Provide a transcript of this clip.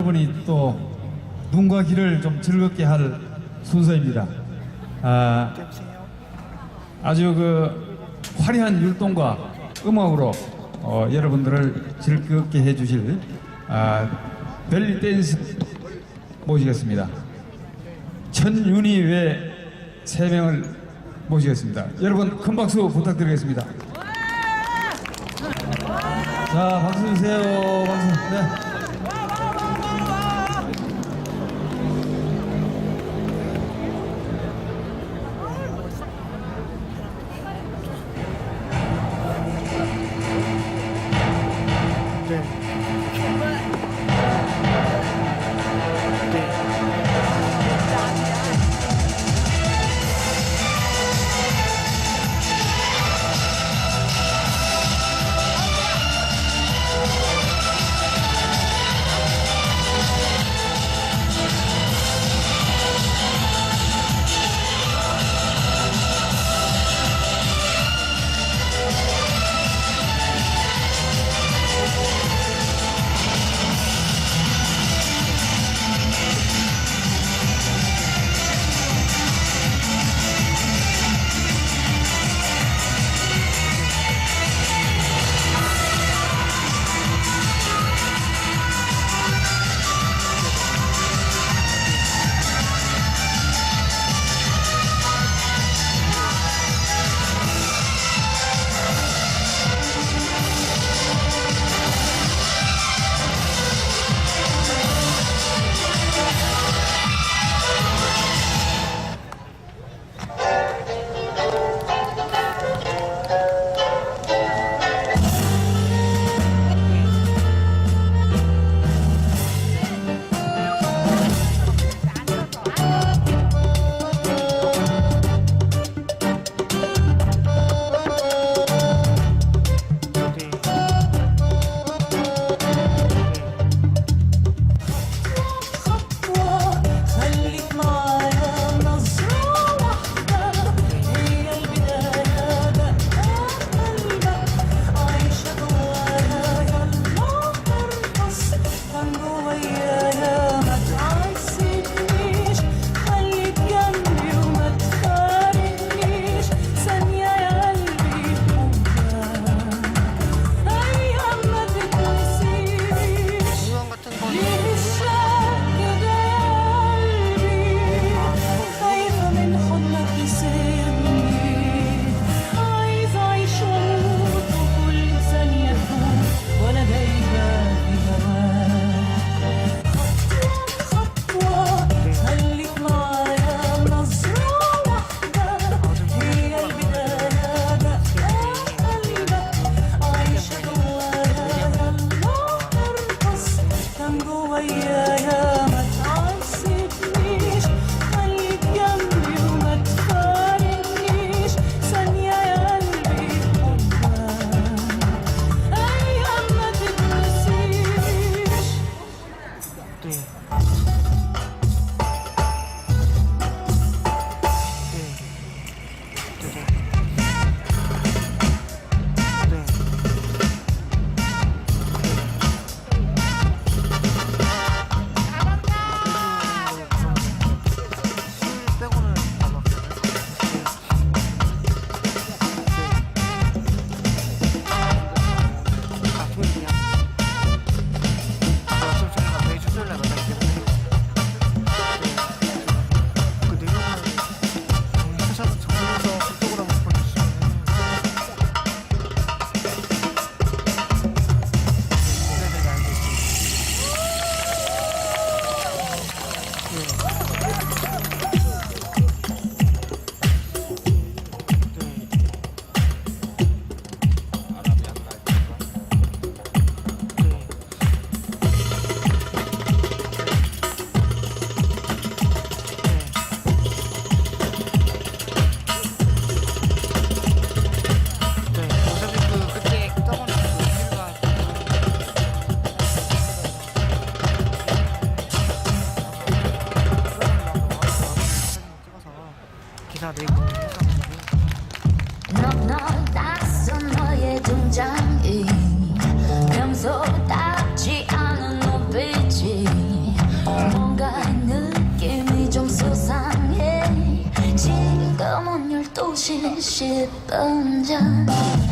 여러분이 또 눈과 귀를 좀 즐겁게 할 순서입니다. 아, 아주 그 화려한 율동과 음악으로 어, 여러분들을 즐겁게 해주실 아, 벨리 댄스 모시겠습니다. 천윤희 외 세 명을 모시겠습니다. 여러분 큰 박수 부탁드리겠습니다. 자 박수 주세요. 박수. 네. 천장이 평소 답지 않은 눈빛이 뭔가 느낌이 좀 수상해. 지금은 12시 10분 전.